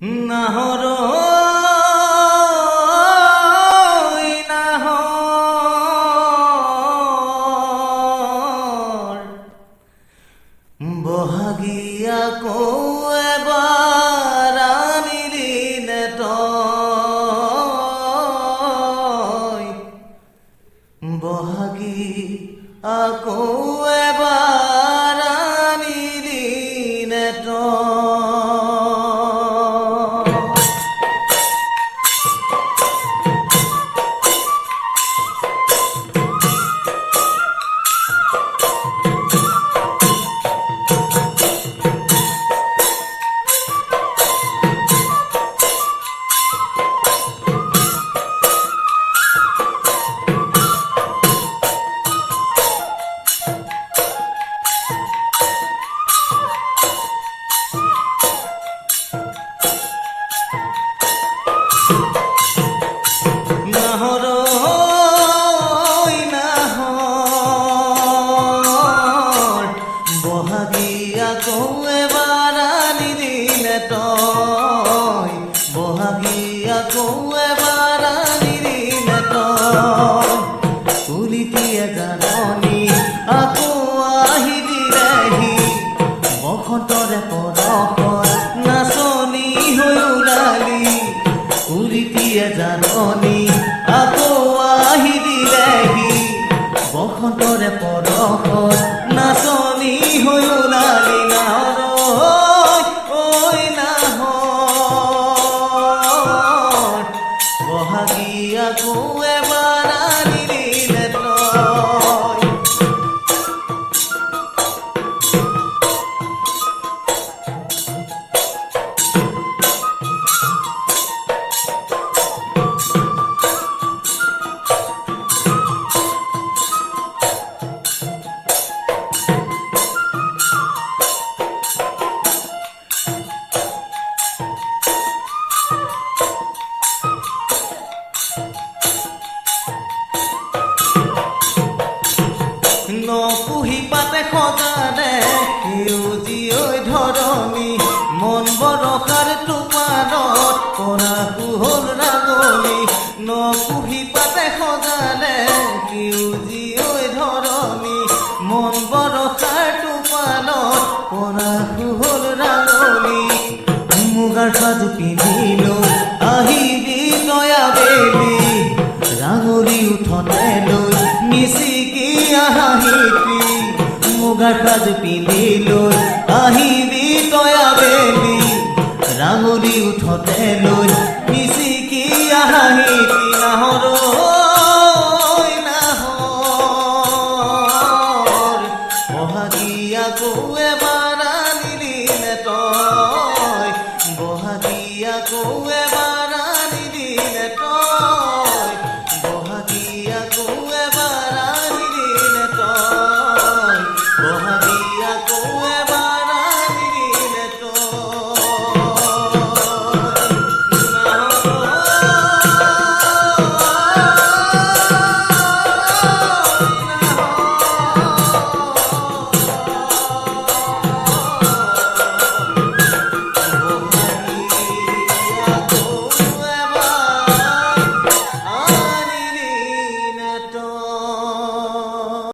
নাহর। বহাগিয়া কৌ এবাৰ আনিলি তই। বহাগী আকৌ এবাৰ আনিলি তই। নাহর। বহাগিয়া কৌ এবাৰ আনি দিলে তই বহাগিয়া কৌ এবাৰ আনি দিলে জাননি আকৌ আহি দিলেহি। বসন্তৰে পৰশত নাচনি হৈ ওলালি কুলিটিয়ে জাননি আকৌ আহি দিলেহি বসন্তৰে পৰশত নাচনি হৈ ওলালি নাহৰ ঐ নাহ বহাগী আকৌ এবাৰ আনিলে পাতে সজানে সেউজীয়ৈ ধৰণী মন বৰষাৰ টোপানত পৰা কুহল ৰাগনি নকুহি পাতে সজানে সেউজীয়ৈ ধৰণী মন বৰষাৰ টোপানত পৰা কুহল ৰাগনি মুগাৰ সাজ পিন্ধিলো মুগাঠাদ পিন্ধিল, আহিবি তয়াবেলি ৰাঙৰি উঠোঁতে লৈ নিচিকি আহাহিলি নাহৰ বহাগী আকৌ এবাৰ আনিলি তই বহাগী আকৌ এবাৰ